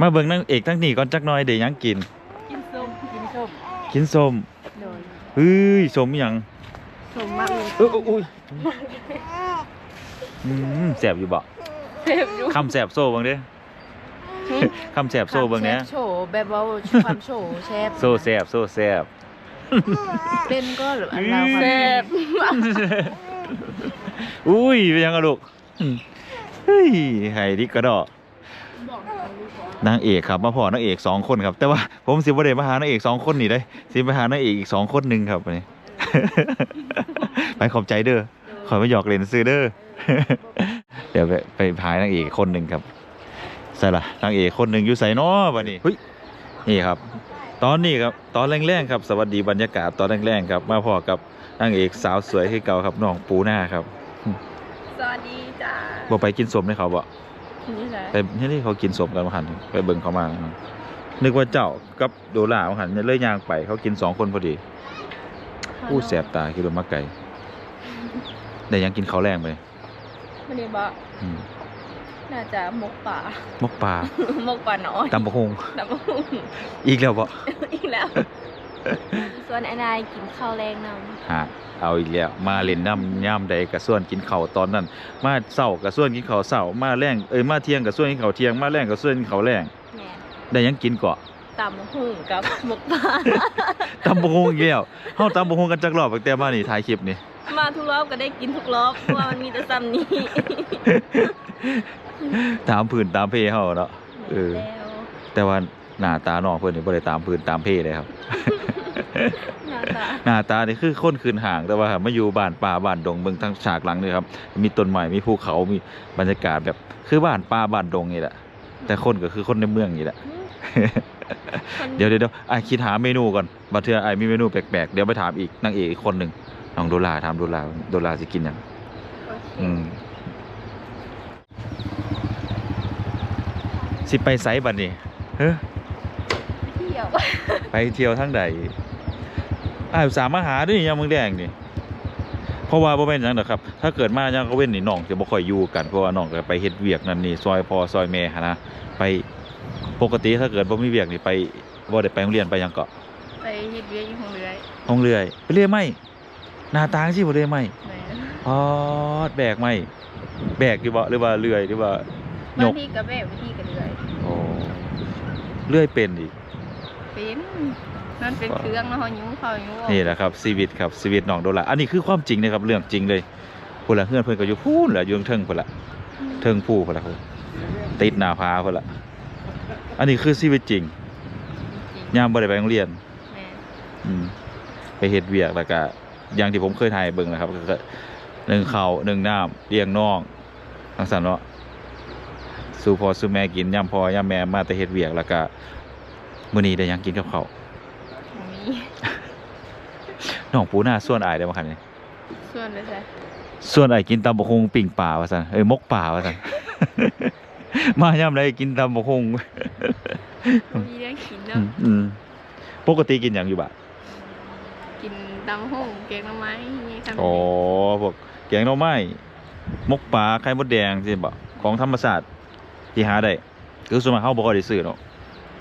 มาเบิ่งนางเอกทั้งนี้ก่อนจักหน่อยเดี๋ยวยังกิน กินส้มกินส้มกินส้มโดยเฮ้ยส้มอิหยังส้มมากเลยเอออุ้ยอืมแสบอยู่บ่เทพอยู่คำแสบโซ่เบิ่งเด้คำแสบโซ่เบิ่งเนี้ยโชว์แบบว่าความโชว์แชฟโซ่แสบโซ่แสบเป็นก็หรืออันเราแซบอุ้ยเป็นยังกะลูกเฮ้ยไห้ดิกระดอก นางเอกครับมาพอนางเอกสองคนครับ แต่ว่าผมสิบ่ได้มาหานางเอกสองคนนี่ได้สิไปหานางเอกอีกสองคนหนึ่งครับนี่ไปขอบใจเด้อขอไปหยอกเล่นซื้อเด้อเดี๋ยวไปไปพายนางเอกคนหนึ่งครับใส่ละนางเอกคนหนึ่งอยู่ใส่น้อบัดนี้เฮ้ยนี่ครับ ตอนนี้ครับตอนแรงๆครับสวัสดีบรรยากาศตอนแรงๆครับ มาพอกับนางเอกสาวสวยที่เก่าครับน้องปูหน้าครับสวัสดีจ้าบ่ไปกินสมให้เขาบ่ นี่แหละไปที่นี่เขากินสมกันมาหันไปเบิ่งเขามานะครับนึกว่าเจ้ากับโดล่ามาหันเลยย่างไปเขากินสองคนพอดีอู้แสบตาคิดว่ามาไก่แต่ยังกินข้าวแรงไปมันนี่บอกอืมน่าจะหมกป่ามกปลาหมกป่าน้อยตำบะฮงน้ำมันอีกแล้วบ่อีกแล้ว ส่วนไอ้นายกินข้าวแรงนำฮะเอาอีกแล้วมาเล่นน้ำย่ามใดกระส่วนกินข้าวตอนนั้น มาเช้ากระส่วนกินข้าวเช้ามาแรงเอ้ยมาเที่ยงกระส่วนกินข้าวเที่ยงมาแรงกระส่วนกินข้าวแรงแหม่ได้หยังกินเกาะตำหุ่งกับหมกป่าตำบะฮงอีกแล้วเฮาตำบะฮงกันจักรอบตั้งแต่มานี่ถ่ายคลิปนี่ มาทุกรอบก็ได้กินทุกรอบเพราะว่ามันมีแต่ซ้ำนี้ตามพื้นตามเพเฮาเนาะเออ แล้วแต่ว่าหน้าตาน้องเพิ่นนี่บ่ได้ตามพื้นตามเพเลยครับ หน้าตาหน้าตานี่คือคนคืนห่างแต่ว่ามาอยู่บ้านป่าบ้านดงเบิ่งทางฉากหลังนี่ครับ มีต้นไม้มีภูเขามีบรรยากาศแบบคือบ้านป่าบ้านดงนี่แหละ แต่คนก็คือคนในเมืองนี่แหละคนเดี๋ยวเดี๋ยวเดี๋ยวไอ้ายคิดหาเมนูก่อนบัดเทื่อไอ้ายมีเมนูแปลกๆ เดี๋ยวไปถามอีกนางเอกอีกคนหนึ่งน้องโดลาถามโดลาโดลาสิกินหยังโอเคอืมสิไปไสบัดนี้เฮ้อเที่ยว ไปเที่ยวทางใด อ้ายอุตสาห์มาหาด้วยยามมึงแดงนี่เพราะว่าบ่แม่นหยังดอกครับ ถ้าเกิดมายามก็เว้นนี่น้องจะบ่ค่อยอยู่กันเพราะว่าน้องก็ไปเฮ็ดเวียกนั่นนี่ซอยพ่อซอยแม่หันนะไปปกติถ้าเกิดบ่มีเวียกนี่ไปบ่ได้ไปโรงเรียนไปหยังเกาะไปเฮ็ดเวียกอยู่ของเรือยห้องเรื่อยไปเรื่อยไหมหน้าตาสิบ่เรื่อยไหมแหม่พอดแบกไหมแบกอยู่บ่หรือว่าเลื่อยหรือว่าบายงก ทีก็แบบบางทีก็เรือยโอ้เลื่อยเป็นอีกเป็น นั่นเป็นเครื่องแล้วเฮายุ่งเขายุ่งออกนี่แหละครับชีวิตครับชีวิตน้องโดราอันนี้คือความจริงนะครับเรื่องจริงเลยพุ่นละเพื่อนเพื่อนก็อยู่พูนละอยู่เทิงพุ่นละเทิงผู้พุ่นละครับติดหน้าผาพุ่นละอันนี้คือชีวิตจริงจริงยามบ่ได้ไปโรงเรียนๆแม่อืมไปเฮ็ดเวียกแล้วก็อย่างที่ผมเคยถ่ายให้เบิ่งนะครับก็คือหนึ่งข้าวหนึ่งน้ำเลี้ยงน้องทั้งสันเนาะสู่พ่อสู่แม่กินย่ำพ่อย่ำแม่มาแต่เฮ็ดเวียกแล้วก็มื้อนี้ได้หยังกินกับข้าวบ่มี น้องปูหน้าส่วนอายได้บ่ครับนี่ส่วนเลยจ้ะส่วนอายกินตำบักฮุงปิ่งป่าว่าซั่นเอ้ยมกป่าว่าซั่นมาย่ำใดกินตำบักฮุงบ่มีเรื่องกินอืเนาะมอืมปกติกินหยังอยู่บ้านกินตำหุ่งแกงหน่อไม้นี่ค่ะอ๋อพวกแกงหน่อไม้มกปลาไข่มดแดงสิบ่ของธรรมศาสตร์ที่หาได้คือส่วนมากเฮาบ่ค่อยได้ซื้อเนาะ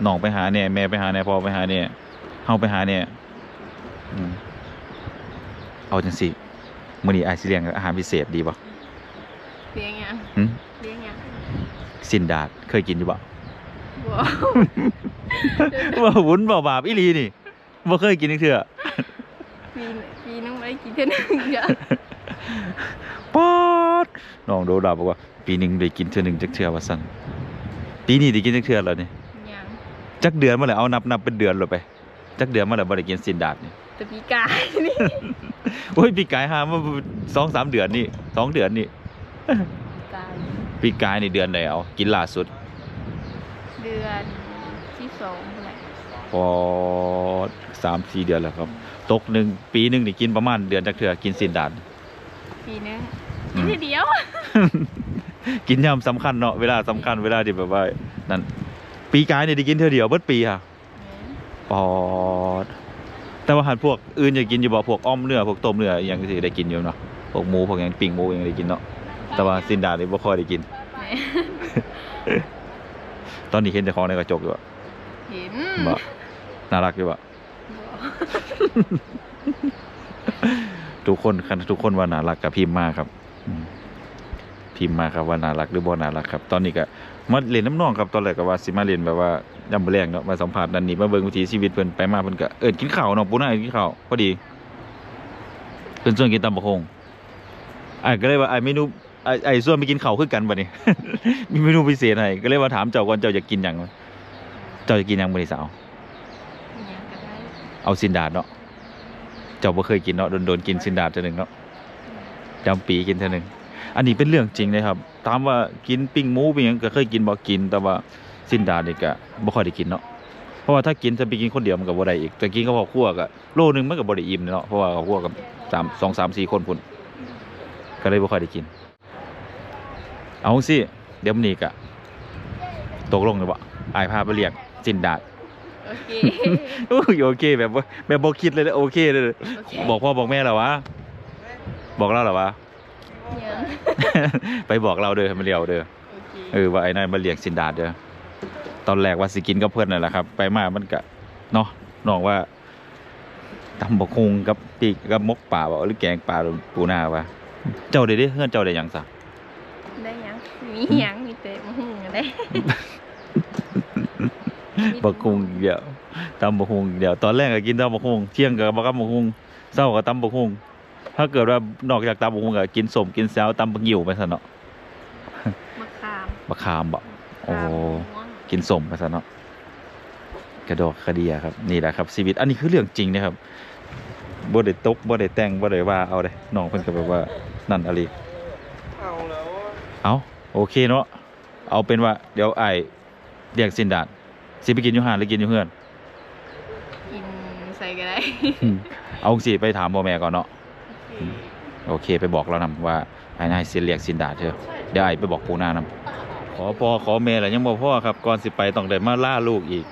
น้องไปหาแหน่แม่ไปหาแหน่พ่อไปหาแหน่ เฮาไปหาแหน่อืมเอาจังซี่มื้อนี้อายสิเลี้ยงอาหารพิเศษดีบ่เลี้ยงหยังหึเลี้ยงหยังสินดาดเคยกินอยู่บ่บ่ว่าวุ้นบ่บาปอีหลีนี่บ่เคยกินจักเทื่อปีนปีนึงบ่ได้กินเท่านึงจ้ะป๊อดน้องโดดาบอกว่า ปีหนึงได้กินเทื่อหนึงจักเทื่อว่าซั่นปีนี้ได้กินจักเทื่อแล้วนี่ยังจักเดือนมาแล้วเอานับนับเป็นเดือนเลยไป จักเดือนมาแล้วบ่ได้กินสินดาดนี่แต่ปีกายนี่โอ้ยปีกายหามาสองสามเดือนนี่สองเดือนนี่ปีกายปีกายนี่เดือนไหนเอากินล่าสุด เดือนที่สองแหละพอสามสี่เดือนแล้วครับ ตกหนึ่งปีหนึ่งนี่กินประมาณเดือนจักเทื่อกินสินดาดปีนึงอืกินมทีเดียว กินยามสำคัญเนาะเวลาสำคัญเวลาที่แบบว่านั่นปีกายนี่ได้กินเทื่อเดียวเบิดปีค่ะ ปอด แต่ว่าหันพวกอื่นอยากกินอยู่บ่พวกอ้อมเนื้อพวกต้มเนื้ออหยังสิได้กินอยู่เนาะพวกหมูพวกหยังปิ้งหมูอหยังได้กินเนาะแต่ว่าสินดาดนี่บ่ค่อยได้กินตตอนนี้เห็นแต่ของในกระจกอยู่อะเห็นบ่น่ารักอยู่อะทุกคนคันทุกคนว่าน่ารักกับพิมพ์มากครับอืมพิมพ์มาครับว่าน่ารักหรือบ่น่ารักครับ ตอนนี้ก็มาเล่นน้ำน้องครับตอนแรกก็ว่าสิมาเล่นแบบว่า ยำแรงเนาะมาสัมผัสนันนี่มาเบิ่งวิถีชีวิตเพิ่นไปมาเพิ่นก็เอิ้นกินข้าวเนาะปูน่าเอิ้นกินข้าวพอดีเพิ่นชวนกินตำบักฮงอ้ายก็เลยว่าอ้ายเมนูอ้ายอ้ายชวนไปกินข้าวคือกันบัดนี้มีเมนูพิเศษให้ก็เลยว่าถามเจ้าก่อนเจ้าอยากกินหยังเจ้าจะกินหยังมื้อนี้สาว ยังก็ได้เอาซินดาดเนาะ เจ้าบ่เคยกินเนาะ โดนๆกินซินดาดเทื่อหนึงเนาะจำปีกินเทื่อหนึง อันนี้เป็นเรื่องจริงเลยครับ ถามว่ากินปิ้งหมูปิ้งหยังก็เคยกินบ่กิน แต่ว่า ซินดาดนี่ก็บ่ค่อยได้กินเนาะเพราะว่าถ้ากินจะไปกินคนเดียวมันก็บ่ได้อีกแต่กินกับครอบครัวก็โลนึงมันก็บ่ได้อิ่มเนาะเพราะว่าครอบครัวกับ3 2 3 4คนพุ่นก็เลยบ่ค่อยได้กิน เอาสิเดี๋ยวมื้อนี้ก็ตกลงเลยบ่อายพาไปเลี้ยงซินดาดโอเคโอ้ยโอเคแบบว่าแบบบอกคิดเลยนะโอเคเลยนะโอเคบอกพ่อบอกแม่เหรอวะบอกเราเหรอวะยังไปบอกเราเด้อให้มันเรียวเด้อโอเคเออว่าไอ้นายมาเลี้ยงสินดาดเด้อ ตอนแรกว่าสิกินกับเพื่อนนั่นแหละครับ ไปมามันก็เนาะน้องว่าตำบกฮุงกับปีกกับมกป่าบ่หรือแกงป่าหรือปูนาวะเจ้าได้เด้เฮือนเจ้าได้หยังซะได้ยังมียังมีเตะมะฮุ่งอะไรบกฮุงเดียวตำบกฮุงเดียวตอนแรกก็กินตำบกฮุงเที่ยงก็บ่กับบกฮุงเช้าก็ตำบกฮุงถ้าเกิดว่านอกจากตำบกฮุงก็กินสมกินแซวตำบักหิ่วไปซะเนาะมะขามบักขามบ่โอ้มะขามม่วง กินสมไปซะเนาะกระดอกกระเดียครับนี่แหละครับชีวิต อันนี้คือเรื่องจริงนะครับบ่ได้ตกบ่ได้แต่งบ่ได้ว่าเอาเด้น้องเพิ่นก็แบบว่านั่นอะไรเอาแล้วเอาโอเคเนาะเอาเป็นว่าเดี๋ยวไอ้ายเรียกสินดาดสิไปกินอยู่ห้านหรือกินอยู่เฮือนกินใส่ก็ได้เอาสิไปถามพ่อแม่ก่อนเนาะโอเคไปบอกเรานำว่าไอ้นายสิเรียกสินดาดเถอะเดี๋ยวไอ้ายไปบอกปูนานำ ขอพ่อขอแม่แล้วยังบ่พ่อครับก่อนสิไปต้องได้มาล่าลูกอีก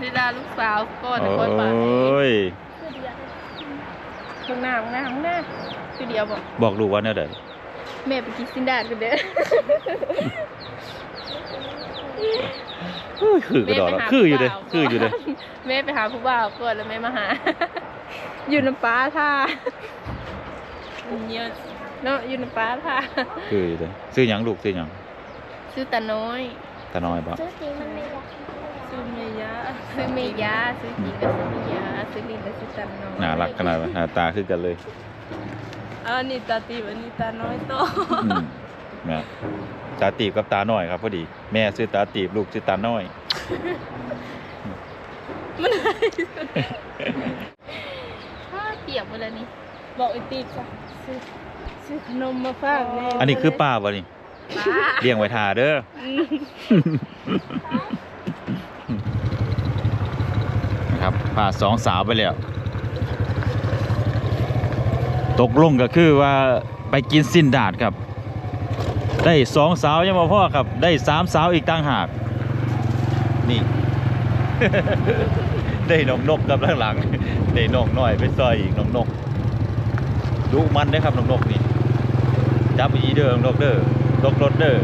เวลาลูกสาวก่อนโอค่อยไป้ยข้างหน้าข้างหน้าข้างหน้าคือเดียวบอกบอกลูกว่าแนวใดแม่ไปกินซินดาดกันเด้อเฮ้ยคือกระดอกแล้วคืออยู่เด้คืออยู่เด้แม่ไปหาผู้บ่าวก่อนแล้วแม่มาหา อยู่น้ำป้าท่าเยอะเนาะอยู่น้ำป้าท่าคืออยู่เด้ซื้อหยังลูกซื้อหยัง ซื้อตาน้อย ตาน้อยบ่ซื้อเมยาซื้อเมยาซื้อเมยาซื้อจริงก็ซื้อเมยาซื้อลินก็ซื้อตาน้อยน่ารักขนาดนั้นหน้าตาคือกันเลยอันนี้ตาตีบอันนี้ตาน้อยโตอืมนะตาตีบกับตาน้อยครับพอดี แม่ซื้อตาตีบลูกซื้อตาน้อยมันอะไรถ้าเปียกหมดแล้วนี่บอกไอตีบจ้ะซื้อซื้อขนมมาฝากแม่อันนี้คือป้าบ่นี่ป้า เลี้ยงไว้ทาเด้อนะครับป้าสองสาวไปแล้ว ตกลงก็คือว่าไปกินสิ้นดาดครับ ได้สองสาวยังมาพ่อครับ ได้สามสาวอีกต่างหาก นี่ ได้น้องนกกับข้างหลังได้น้องน้อยไปซอยอีกน้องนกดูมันได้ครับน้องนกนี่จับอีเด้อน้องนกเด้อ ดกรถเด้อ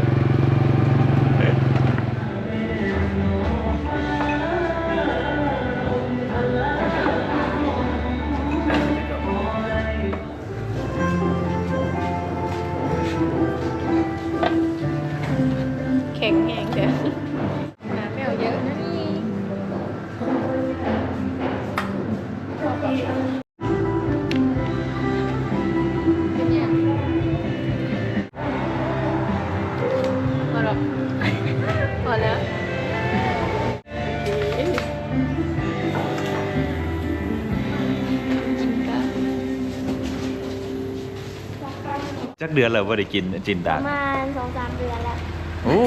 เดือนแล้วว่าได้กินจินปดาระดมาณสองสามเดือนแล้วโอ้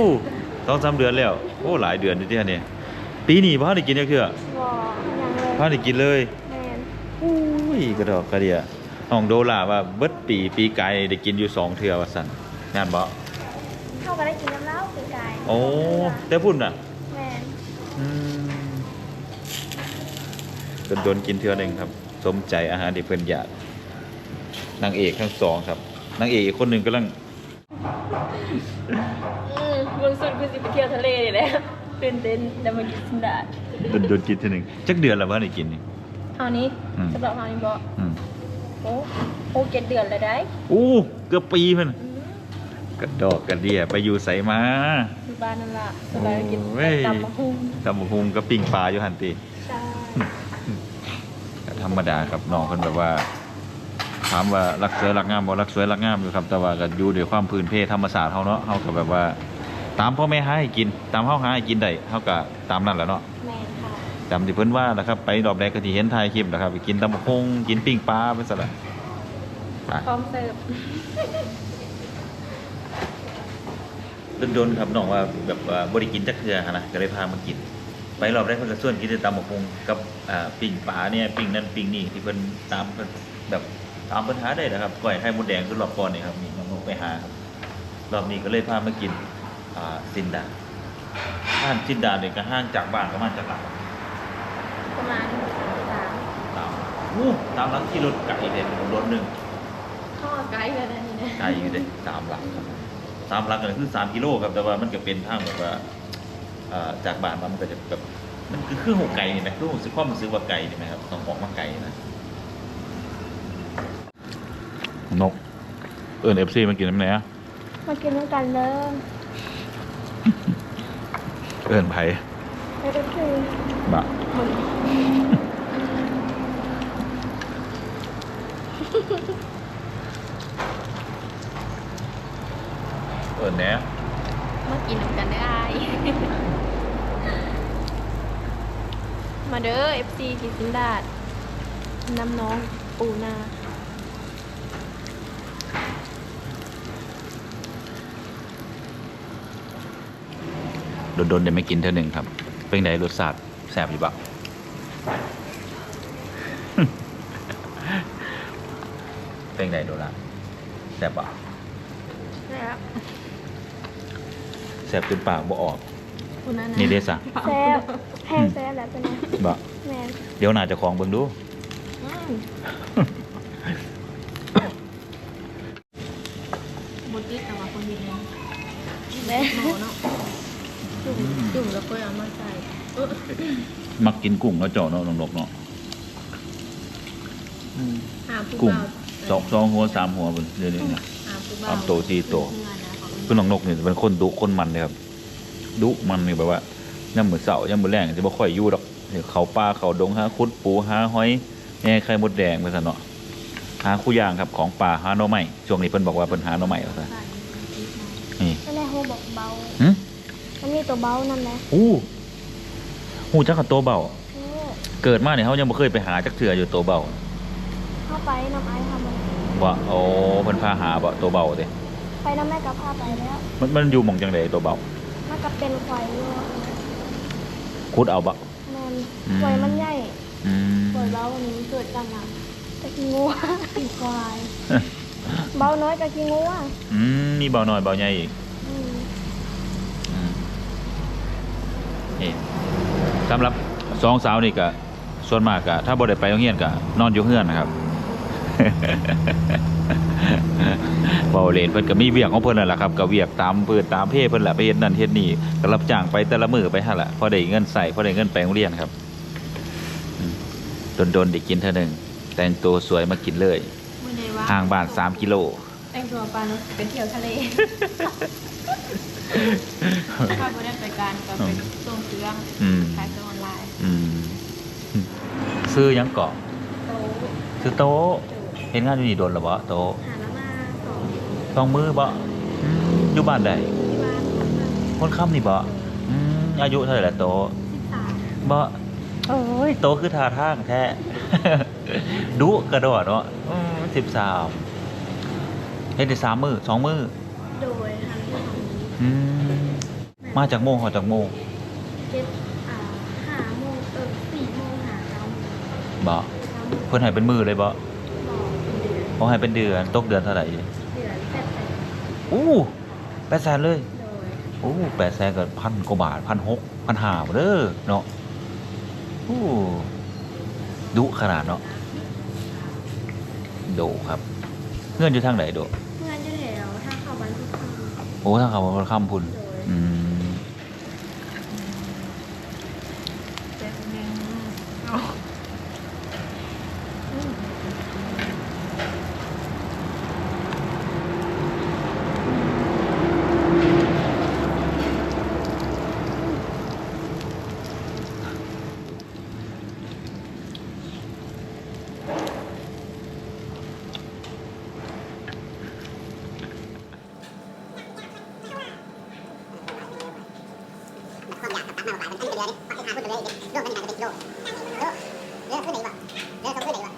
สองสามเดือนแล้ว โอ้หลายเดือนทีเดียวเนี่ยปีนี้พ่อได้กินจักเทื่อบอกยังเลยพ่อได้กินเลยแมนอุ้ยกระดอกกระเดียน้องโดล่าว่าเบิดปีปีกายได้กินอยู่สองเทื่อว่าสั่นงานบ่เข้าก็ได้กินน้ำเหล้าคือกายโอ้แต่พุ่นน่ะแมนอืมโดนๆกินเทื่อหนึงครับ สมใจอาหารที่เพิ่นอยากนางเอกทั้งสองครับ นางเอกอีกคนหนึงกำลังอืมมเมืองสุดคือสิไปเที่ยวทะเลนี่แหละตื่นเต้นแต่มากินสินดาดโดนโดนกินทีหนึ่งจักเดือนแล้วว่าได้กินนี่เอานี้อืม สำหรับเอานี้บ่อืมโอ้โอ้เจ็ดเดือนแล้วได้อู้เกือบปีเพิ่นอืมกระดอกกระเดียไปอยู่ไสมา อยู่บ้านนั่นล่ะสบายกินโอ้ย ตำมะฮุ่งตำบักหุงกับปิ้งปลาอยู่หันติ ใช่ก็ธรรมดาครับน้องเพิ่นแบบว่า ถามว่ารักสวยรักงามบ่รักสวยรักงามอยู่ครับ แต่ว่าก็อยู่ด้วยความพื้นเพธรรมศาสตร์เฮาเนาะเฮาก็แบบว่า ตามพ่อแม่หาให้กิน ตามเฮาหาให้กินได้เฮาก็ตามนั้นแหละเนาะแม่ค่ะจำที่เพิ่นว่าแหละครับไปรอบแรกก็ที่เห็นถ่ายคลิปนะครับไปกินตำบักหุ่งกินปิ้งปลาเป็นสละไปพร้อมเสิร์ฟโดนๆครับน้องว่าแบบว่าบ่ได้กินจักเทื่อหั้นนะก็เลยพามากิน ไปรอบแรกเพิ่นก็ส่วนกินแต่ตำบักหุ่งกับอ่าปิ้งปลาเนี่ยปิ้งนั่นปิ้งนี่ที่เพิ่นตามเพิ่นแบบ ตามเพิ่นหาได้นะครับก้อยไข่มดแดงคือรอบก่อนนี่ครับนี่น้องๆไปหาครับรอบนี้ก็เลยพามากินอ่าซินดาห้างซินดาเนี่ยก็ห่างจากบ้านประมาณจักหลักประมาณสามตามอู้ตามหลังที่รถไก่เด็ดรถหนึงข้อไกด์เลยนะนี่นะไกลอยู่เด้สามหลักครับสามหลักก็คือสามกิโลครับแต่ว่ามันก็เป็นทางแบบว่าเอ่อจากบ้านมามันก็จะแบบมันคือเครื่องหกไก่นี่ไหมคือผมสึกความรู้สึกว่าไก่นี่ไหมครับต้องออกมาไก่นะ นก เอิญเอฟซีมากินน้ำไหนอะมากินด้วยกันเลยเอิญไผ่ไปก็คือบะเอิญแหน่มากินน้ำกันได้ มาเด้อ FC กินสินดาดน้ำน้องปูนา โดนๆเดี๋ยวไม่กินเท่าหนึ่งครับ เป็นไงรสชาติแสบอยู่บะเป็นไงโดนละแสบปะนะครับแสบจนปากบ่ออกปูนานี่เดซ่ะแซ่บแห้งแซ่บแล้วเป็นไงบะแม่เดี๋ยวหน่าจะของเบิ่งดู อืม บดดิแต่ว่าคนเห็นแล้วแม่หมอเนาะจุ่มจุ่มแล้วก็เอามาใส่เออมักกินกุ้งแล้วเจาะเนาะนกๆเนาะหาผู้กุ้งบ่าวสองสองหัวสามหัวเบิ่งเดี๋ยวนี้นะ หาผู้บ่าวสามโตสี่โตเพื่อนนะเขาเป็นคือน้องนกนี่เป็นคนดุคนมันเลยครับดุมันนี่แบบว่าย่ำมือเสาย่ำมือแรงจะบ่ค่อยอยู่ดอกเดี๋ยวเขาป่าเขาดงหาคุดปูหาหอยแง่ไข่มดแดงไปซะเนาะ หาคู่ย่างครับของป่าหาหน่อไม้ช่วงนี้เพิ่นบอกว่าเพิ่นหาหน่อไม้ว่าซะนี่ไม่ได้หูบอกเบาหึมันมีตัวเบานั่นแหละอู้หูจักกับตัวเบาโอ้เกิดมาเนี่ยเฮายังบ่เคยไปหาจักเทื่ออยู่ตัวเบาเข้าไปน้ำไอ้ทำมันว่าโอ้เพิ่นพาหาบ่ตัวเบาเด้ไปน้ำแม่กับพาไปแล้ว มันมันอยู่หม่องจังไดตัวเบามันก็เป็นควายอยู่ขุดเอาบ่ แม่นอืม ควายมันใหญ่อืม ควายเบาวันนี้เกิดกันนะจะกินงูกินควายเบาน้อยจะกินงูอะอืมมีเบาน้อยเบาใหญ่อีกอืมอืมนี่สำหรับสองสาวนี่ก็ส่วนมากก็ถ้าบ่ได้ไปโรงเรียนก็นอนอยู่เฮือนนะครับ เบาเลนเพิ่นก็มีเวียกของเพิ่นนั่นแหละครับก็เวียกตามเพิ่นตามเพศเพิ่นแหละไปเฮ็ดนั่นเฮ็ดนี่ก็รับจ้างไปแต่ละมื้อไปหั่นแหละพอได้เงินใส่พอได้เงินไปโรงเรียนครับอืมโดนๆได้กินเท่านึง แต่งตัวสวยมากินเลยไม่ได้ว่าห่างบ้าน3กิโล แต่งตัวปลาเนอะเป็นเที่ยวทะเลถ้าไม่ได้ไปการก็เป็นส่งเครื่องอืม ขายเครื่องออนไลน์อืมซื้อหยังเกาะโต๊ะซื้อโต๊ะเห็นงานอยู่นี่โดนหรอบ่โต๊ะหาแล้วมาสองสองมือบ่อืมอยู่บ้านใดที่บ้านคนค่ำนี่บ่อืมอายุเท่าไหร่ละโต๊ะสิบสามบ่เอ้ยโต๊ะคือท่าทางแท้ ดุกระโดดเนาะสิบสามเฮ็ดได้สามมือสองมือโดยทางที่ของอืมมาจากโมงเขาจากโมงเจ็ดอ่าห้าโมงเออสี่โมงหาเก้าโมงบ่เก้าโมงเพิ่นให้เป็นมือเลยบ่บอกเป็นเดือนเขาให้เป็นเดือนตกเดือนเท่าไหร่เดือนแปดแสนอู้แปดแสนเลยโดยโอ้แปดแสนกับพันกว่าบาทพันหกพันห้าเด้อเนาะโอ้ดุขนาดเนาะ โดครับ เงื่อนอยู่ทางไหนโด เพื่อนจะแถวถ้าเข้าบ้านทุกคนโอ้ทางเขาบนคำพุ่น โดย อืม เอาเบิดอันนี้นะ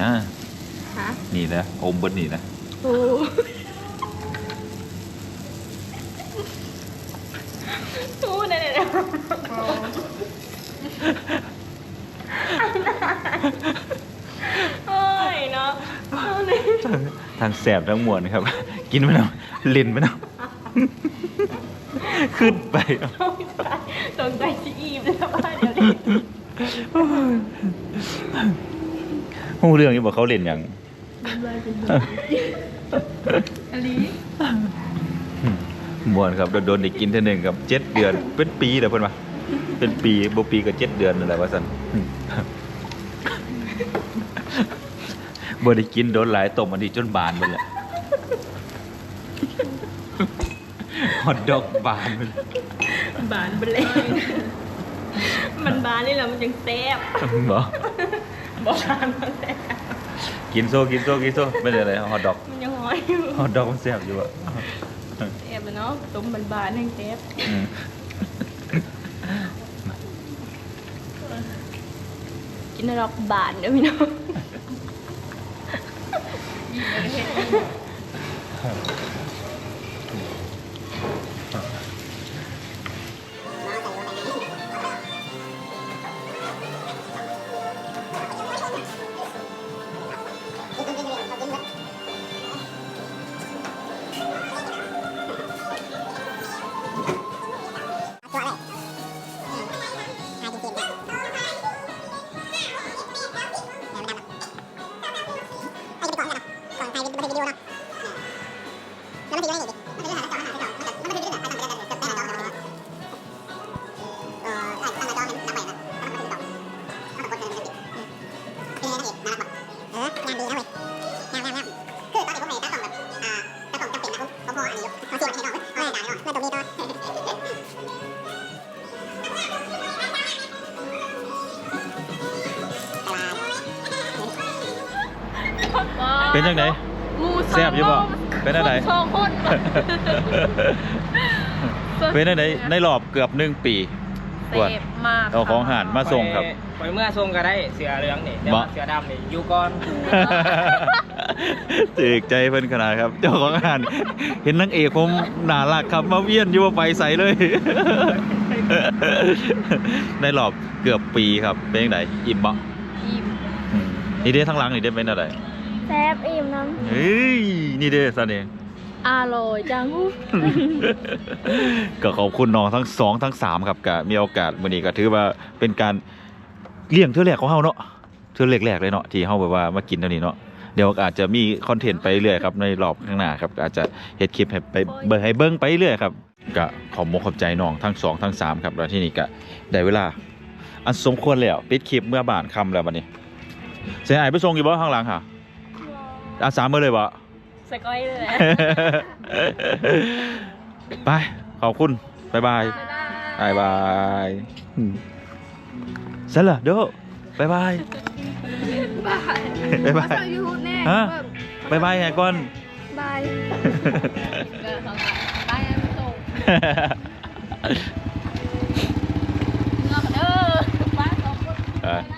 ฮะนี่นะโอมเบิดนี่นะโอ้ตู้เนี่ยเนี่ยโอ้ยเนาะเอาเลยทางแสบทั้งมวลครับ กินไปแล้วลินไปแล้วขึ้นไปเนาะต้องใจต้องใจจีอีมเลยว่าเดี๋ยวนี้ หูเรื่องนี้บอกเขาเล่นอย่างอันนี้มวนครับโดนๆได้กินเท่านึงครับเจ็ดเดือน เป็นปีเด้อเพิ่นว่าเป็นปีบ่ปีก็เจ็ดเดือนนั่นแหละว่าซั่นบ่ได้กินโดนหลายต้มอันนี้จนบานไปแหละฮอตดอกบานไปเลยบานไปเลยมันบานนี่แหละมันยังแซ่บ บ่บานมันแซ่บกินโซกินโซกินโซไม่ได้อะไรฮอตดอกมันยังหอยอยู่ฮอตดอกมันแซ่บอยู่อะแซ่บอะเนาะต้มมันบานยังแซ่บอืมกินนรกบานเด้อพี่น้อง เป็นจังไดหมูแซ่บอยู่บ่เป็นจังไดสองคนบ่เป็นจังไดในรอบเกือบหนึ่งปีเสพมากเอาของหานมาส่งครับไปเมื่อส่งก็ได้เสือเหลืองนี่แต่บ่ว่าเสือดำนี่อยู่ก่อนตึกใจเพิ่นขนาดครับ เจ้าของงานเห็นนางเอกผมน่ารักครับมาเวียนอยู่ว่าไปใส่เลย ในรอบเกือบปีครับเป็นยังไงอิ่มบ่อิ่มอืมนี่เด้ทั้งหลังนี่เด้เป็นอะไร แซ่บอิ่มน้เฮ้ย นี่เด้ซะเองอร่อยจังก็ขอบคุณน้องทั้งสองทั้งสามครับก็มีโอกาสมื้อนี้ก็ถือว่าเป็นการเลี้ยงเทื่อแรกของเฮาเนาะเทื่อแรกๆเลยเนาะที่เฮาแบบว่ามากินเท่านี้เนาะเดี๋ยวอาจจะมีคอนเทนต์ไปเรื่อยครับในรอบข้างหน้าครับก็อาจจะเฮ็ดคลิปให้ไปเบิ่งให้เบิ่งไปเรื่อยครับก็ขอบมกขอบใจน้องทั้งสองทั้งสามครับแล้วที่นี่ก็ได้เวลา อันสมควรแล้วปิดคลิปเมื่อบ่านค่ำแล้วบัดนี้เสียหายไปส่งอยู่บ่ข้างหลังค่ะ อาสามมือเลยบ่สก้อยเลยแะไป ขอบคุณบายบายบายบายเสร็จแล้วเด้อบายบายบายบายฮะบายบายไงก่อนบายเดินเข้าบายไม่ส่งเงาดอบ้านสอน